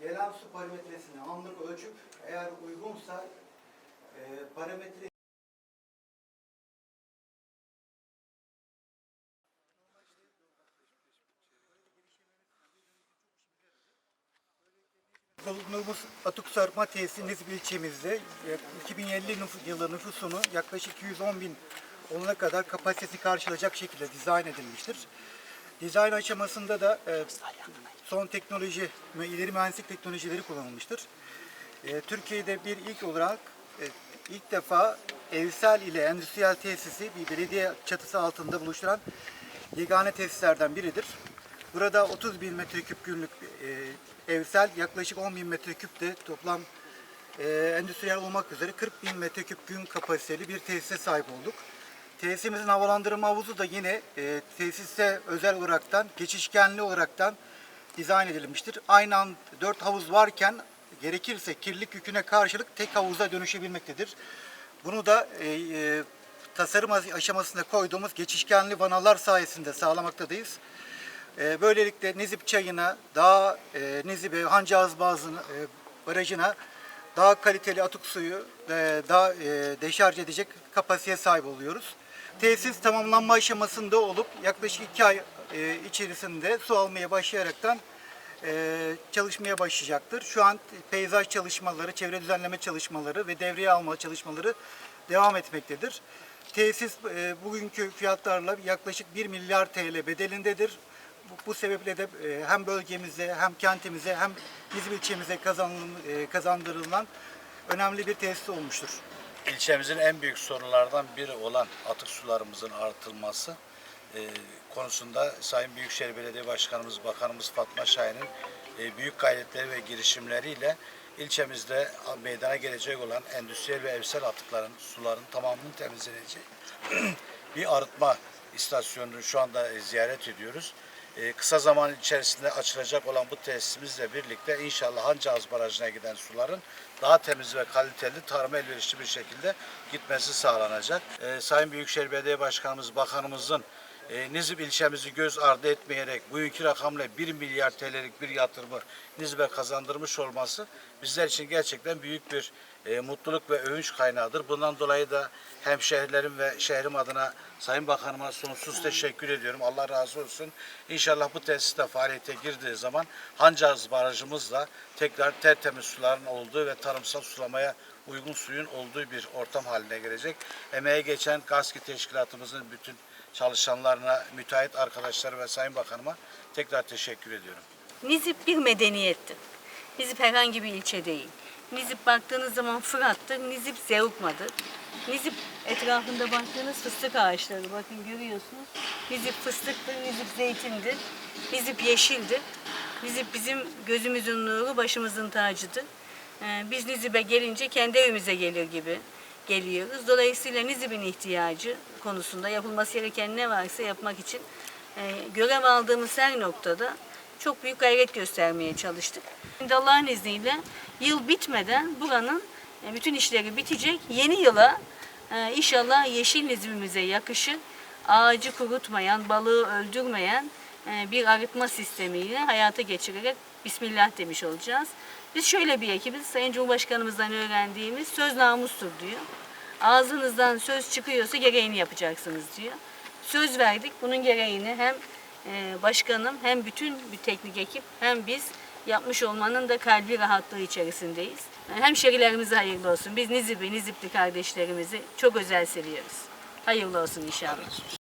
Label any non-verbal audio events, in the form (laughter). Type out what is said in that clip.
gelen su parametresini anlık ölçüp eğer uygunsa e, parametre Bulunduğumuz atık su arıtma tesisi Nizip ilçemizde e, 2050 nüfus, yılı nüfusunu yaklaşık 210 bin olana kadar kapasitesini karşılayacak şekilde dizayn edilmiştir. Dizayn aşamasında da e, son teknoloji ve ileri mühendislik teknolojileri kullanılmıştır. E, Türkiye'de bir ilk olarak e, ilk defa evsel ile endüstriyel tesisi bir belediye çatısı altında buluşturan yegane tesislerden biridir. Burada 30 bin metreküp günlük e, evsel yaklaşık 10 bin metreküp de toplam e, endüstriyel olmak üzere 40 bin metreküp gün kapasiteli bir tesise sahip olduk. Tesisimizin havalandırma havuzu da yine e, tesise özel olaraktan, geçişkenli olaraktan dizayn edilmiştir. Aynı an 4 havuz varken gerekirse kirlilik yüküne karşılık tek havuza dönüşebilmektedir. Bunu da e, e, tasarım aşamasında koyduğumuz geçişkenli vanalar sayesinde sağlamaktadayız. E, böylelikle Nizip çayına, daha e, Nizip'e, Hancağız Bazı'na, e, barajına daha kaliteli atık suyu e, daha e, deşarj edecek kapasiteye sahip oluyoruz. Tesis tamamlanma aşamasında olup yaklaşık iki ay e, içerisinde su almaya başlayaraktan e, çalışmaya başlayacaktır. Şu an peyzaj çalışmaları, çevre düzenleme çalışmaları ve devreye alma çalışmaları devam etmektedir. Tesis e, bugünkü fiyatlarla yaklaşık 1 milyar TL bedelindedir. Bu, sebeple de e, hem bölgemize hem kentimize hem bizim ilçemize e, kazandırılan önemli bir tesis olmuştur. İlçemizin en büyük sorunlardan biri olan atık sularımızın artılması e, konusunda Sayın Büyükşehir Belediye Başkanımız, Bakanımız Fatma Şahin'in e, büyük gayretleri ve girişimleriyle ilçemizde meydana gelecek olan endüstriyel ve evsel atıkların, suların tamamının temizleneceği (clears throat) bir arıtma istasyonunu şu anda e, ziyaret ediyoruz. E, kısa zaman içerisinde açılacak olan bu tesisimizle birlikte inşallah Hancağız Barajı'na giden suların daha temiz ve kaliteli tarıma elverişli bir şekilde gitmesi sağlanacak. E, Sayın Büyükşehir Belediye Başkanımız, Bakanımızın e, Nizip ilçemizi göz ardı etmeyerek bugünkü rakamla 1 milyar TL'lik bir yatırımı Nizip'e kazandırmış olması bizler için gerçekten büyük bir e, mutluluk ve övünç kaynağıdır. Bundan dolayı da hem şehirlerim ve şehrim adına Sayın Bakanıma sonsuz teşekkür ediyorum. Allah razı olsun. İnşallah bu tesis de faaliyete girdiği zaman Hancağız Barajımızla tekrar tertemiz suların olduğu ve tarımsal sulamaya uygun suyun olduğu bir ortam haline gelecek. Emeğe geçen GASKİ teşkilatımızın bütün çalışanlarına, müteahhit arkadaşlar ve Sayın Bakanıma tekrar teşekkür ediyorum. Nizip bir medeniyettir. Nizip herhangi bir ilçe değil. Nizip baktığınız zaman Fırat'tır, Nizip Zeugma'dır. Nizip etrafında baktığınız fıstık ağaçları bakın görüyorsunuz. Nizip fıstıktır, Nizip zeytindir, Nizip yeşildir. Nizip bizim gözümüzün nuru, başımızın tacıdır. Ee, Biz Nizip'e gelince kendi evimize gelir gibi geliyoruz. Dolayısıyla Nizip'in ihtiyacı konusunda yapılması gereken ne varsa yapmak için e, görev aldığımız her noktada çok büyük gayret göstermeye çalıştık. Şimdi Allah'ın izniyle yıl bitmeden buranın e, bütün işleri bitecek. Yeni yıla e, inşallah yeşil nizmimize yakışır, ağacı kurutmayan, balığı öldürmeyen e, bir arıtma sistemiyle hayata geçirerek Bismillah demiş olacağız. Biz şöyle bir ekibiz. Sayın Cumhurbaşkanımızdan öğrendiğimiz söz namustur diyor. Ağzınızdan söz çıkıyorsa gereğini yapacaksınız diyor. Söz verdik. Bunun gereğini hem e, başkanım hem bütün bir teknik ekip hem biz yapmış olmanın da kalbi rahatlığı içerisindeyiz. Hemşerilerimize hayırlı olsun. Biz Nizip'i, Nizipli kardeşlerimizi çok özel seviyoruz. Hayırlı olsun inşallah.